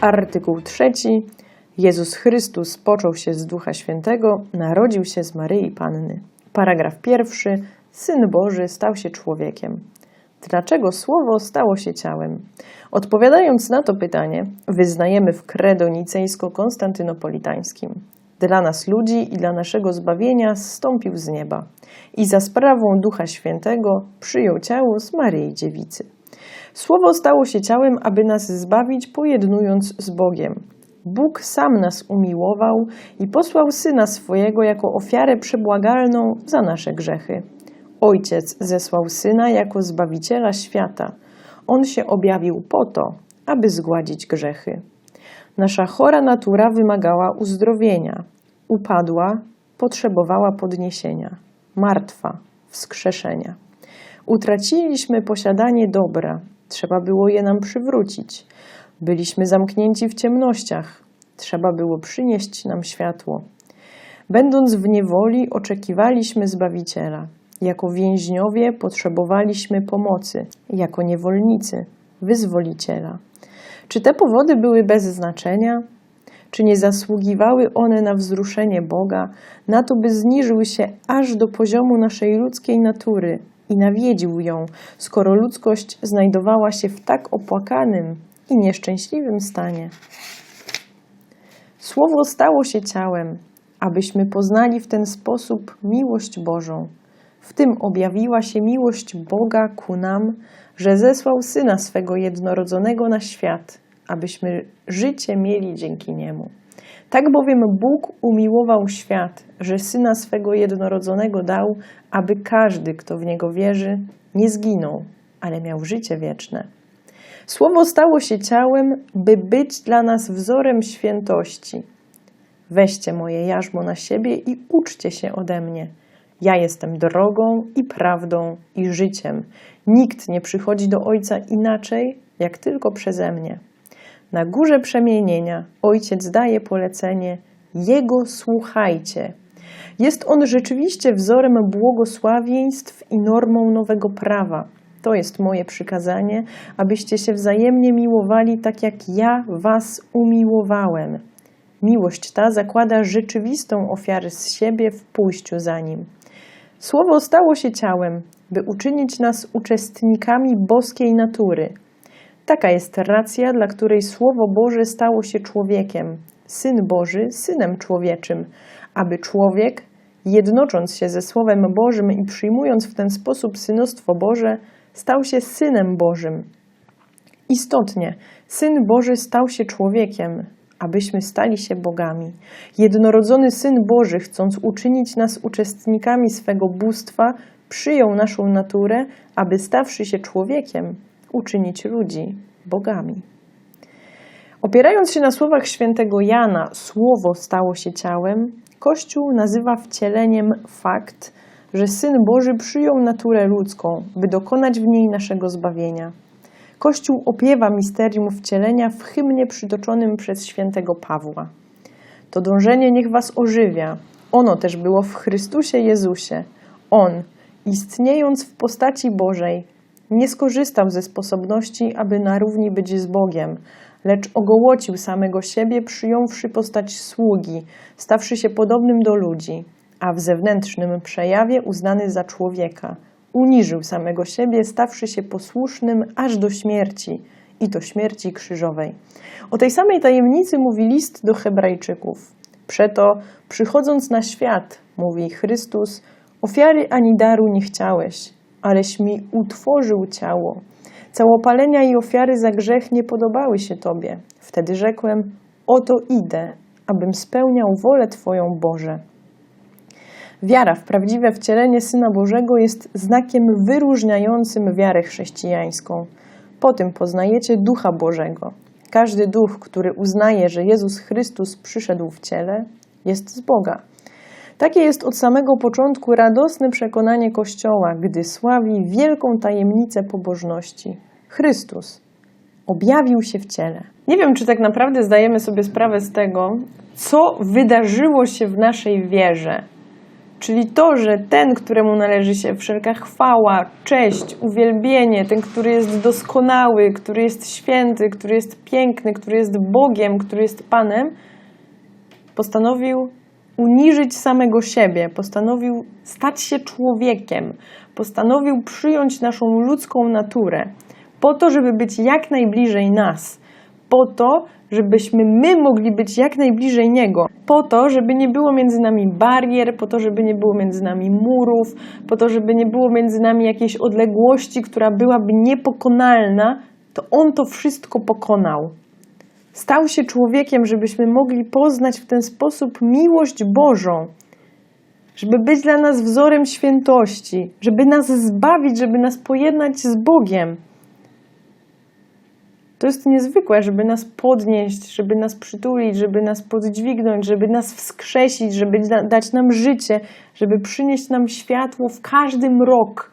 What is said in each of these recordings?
Artykuł trzeci. Jezus Chrystus począł się z Ducha Świętego, narodził się z Maryi Panny. Paragraf pierwszy. Syn Boży stał się człowiekiem. Dlaczego Słowo stało się ciałem? Odpowiadając na to pytanie, wyznajemy w credo nicejsko-konstantynopolitańskim. Dla nas ludzi i dla naszego zbawienia zstąpił z nieba i za sprawą Ducha Świętego przyjął ciało z Maryi Dziewicy. Słowo stało się ciałem, aby nas zbawić, pojednując z Bogiem. Bóg sam nas umiłował i posłał Syna swojego jako ofiarę przebłagalną za nasze grzechy. Ojciec zesłał Syna jako Zbawiciela świata. On się objawił po to, aby zgładzić grzechy. Nasza chora natura wymagała uzdrowienia. Upadła, potrzebowała podniesienia. Martwa, wskrzeszenia. Utraciliśmy posiadanie dobra, trzeba było je nam przywrócić. Byliśmy zamknięci w ciemnościach, trzeba było przynieść nam światło. Będąc w niewoli, oczekiwaliśmy Zbawiciela. Jako więźniowie potrzebowaliśmy pomocy, jako niewolnicy wyzwoliciela. Czy te powody były bez znaczenia? Czy nie zasługiwały one na wzruszenie Boga, na to, by zniżył się aż do poziomu naszej ludzkiej natury i nawiedził ją, skoro ludzkość znajdowała się w tak opłakanym i nieszczęśliwym stanie? Słowo stało się ciałem, abyśmy poznali w ten sposób miłość Bożą. W tym objawiła się miłość Boga ku nam, że zesłał Syna swego jednorodzonego na świat, abyśmy życie mieli dzięki Niemu. Tak bowiem Bóg umiłował świat, że Syna swego jednorodzonego dał, aby każdy, kto w Niego wierzy, nie zginął, ale miał życie wieczne. Słowo stało się ciałem, by być dla nas wzorem świętości. Weźcie moje jarzmo na siebie i uczcie się ode mnie. Ja jestem drogą i prawdą i życiem. Nikt nie przychodzi do Ojca inaczej, jak tylko przeze mnie. Na górze przemienienia Ojciec daje polecenie: Jego słuchajcie. Jest on rzeczywiście wzorem błogosławieństw i normą nowego prawa. To jest moje przykazanie, abyście się wzajemnie miłowali tak, jak ja was umiłowałem. Miłość ta zakłada rzeczywistą ofiarę z siebie w pójściu za nim. Słowo stało się ciałem, by uczynić nas uczestnikami boskiej natury. Taka jest racja, dla której Słowo Boże stało się człowiekiem, Syn Boży synem człowieczym, aby człowiek, jednocząc się ze Słowem Bożym i przyjmując w ten sposób synostwo Boże, stał się synem Bożym. Istotnie, Syn Boży stał się człowiekiem, abyśmy stali się bogami. Jednorodzony Syn Boży, chcąc uczynić nas uczestnikami swego bóstwa, przyjął naszą naturę, aby stawszy się człowiekiem, uczynić ludzi bogami. Opierając się na słowach świętego Jana, słowo stało się ciałem, Kościół nazywa wcieleniem fakt, że Syn Boży przyjął naturę ludzką, by dokonać w niej naszego zbawienia. Kościół opiewa misterium wcielenia w hymnie przytoczonym przez świętego Pawła. To dążenie niech was ożywia. Ono też było w Chrystusie Jezusie. On, istniejąc w postaci Bożej, nie skorzystał ze sposobności, aby na równi być z Bogiem, lecz ogołocił samego siebie, przyjąwszy postać sługi, stawszy się podobnym do ludzi, a w zewnętrznym przejawie uznany za człowieka. Uniżył samego siebie, stawszy się posłusznym aż do śmierci i to śmierci krzyżowej. O tej samej tajemnicy mówi list do Hebrajczyków. Przeto, przychodząc na świat, mówi Chrystus, ofiary ani daru nie chciałeś, aleś mi utworzył ciało. Całopalenia i ofiary za grzech nie podobały się Tobie. Wtedy rzekłem: Oto idę, abym spełniał wolę Twoją Boże. Wiara w prawdziwe wcielenie Syna Bożego jest znakiem wyróżniającym wiarę chrześcijańską. Po tym poznajecie Ducha Bożego. Każdy duch, który uznaje, że Jezus Chrystus przyszedł w ciele, jest z Boga. Takie jest od samego początku radosne przekonanie Kościoła, gdy sławi wielką tajemnicę pobożności. Chrystus objawił się w ciele. Nie wiem, czy tak naprawdę zdajemy sobie sprawę z tego, co wydarzyło się w naszej wierze, Czyli to, że ten, któremu należy się wszelka chwała, cześć, uwielbienie, ten, który jest doskonały, który jest święty, który jest piękny, który jest Bogiem, który jest Panem, postanowił uniżyć samego siebie, postanowił stać się człowiekiem, postanowił przyjąć naszą ludzką naturę, po to, żeby być jak najbliżej nas, po to, żebyśmy my mogli być jak najbliżej Niego, po to, żeby nie było między nami barier, po to, żeby nie było między nami murów, po to, żeby nie było między nami jakiejś odległości, która byłaby niepokonalna, to On to wszystko pokonał. Stał się człowiekiem, żebyśmy mogli poznać w ten sposób miłość Bożą, żeby być dla nas wzorem świętości, żeby nas zbawić, żeby nas pojednać z Bogiem. To jest niezwykłe, żeby nas podnieść, żeby nas przytulić, żeby nas podźwignąć, żeby nas wskrzesić, żeby da- dać nam życie, żeby przynieść nam światło w każdy mrok,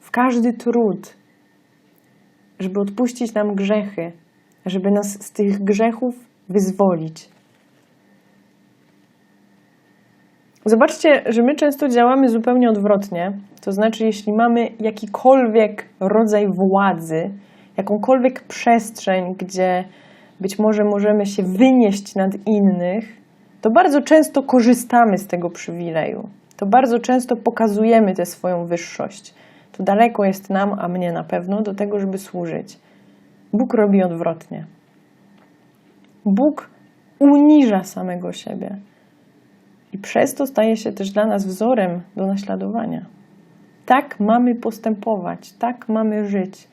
w każdy trud, żeby odpuścić nam grzechy, żeby nas z tych grzechów wyzwolić. Zobaczcie, że my często działamy zupełnie odwrotnie. To znaczy, jeśli mamy jakikolwiek rodzaj władzy, jakąkolwiek przestrzeń, gdzie być może możemy się wynieść nad innych, to bardzo często korzystamy z tego przywileju. To bardzo często pokazujemy tę swoją wyższość. To daleko jest nam, a mnie na pewno, do tego, żeby służyć. Bóg robi odwrotnie. Bóg uniża samego siebie. I przez to staje się też dla nas wzorem do naśladowania. Tak mamy postępować, tak mamy żyć.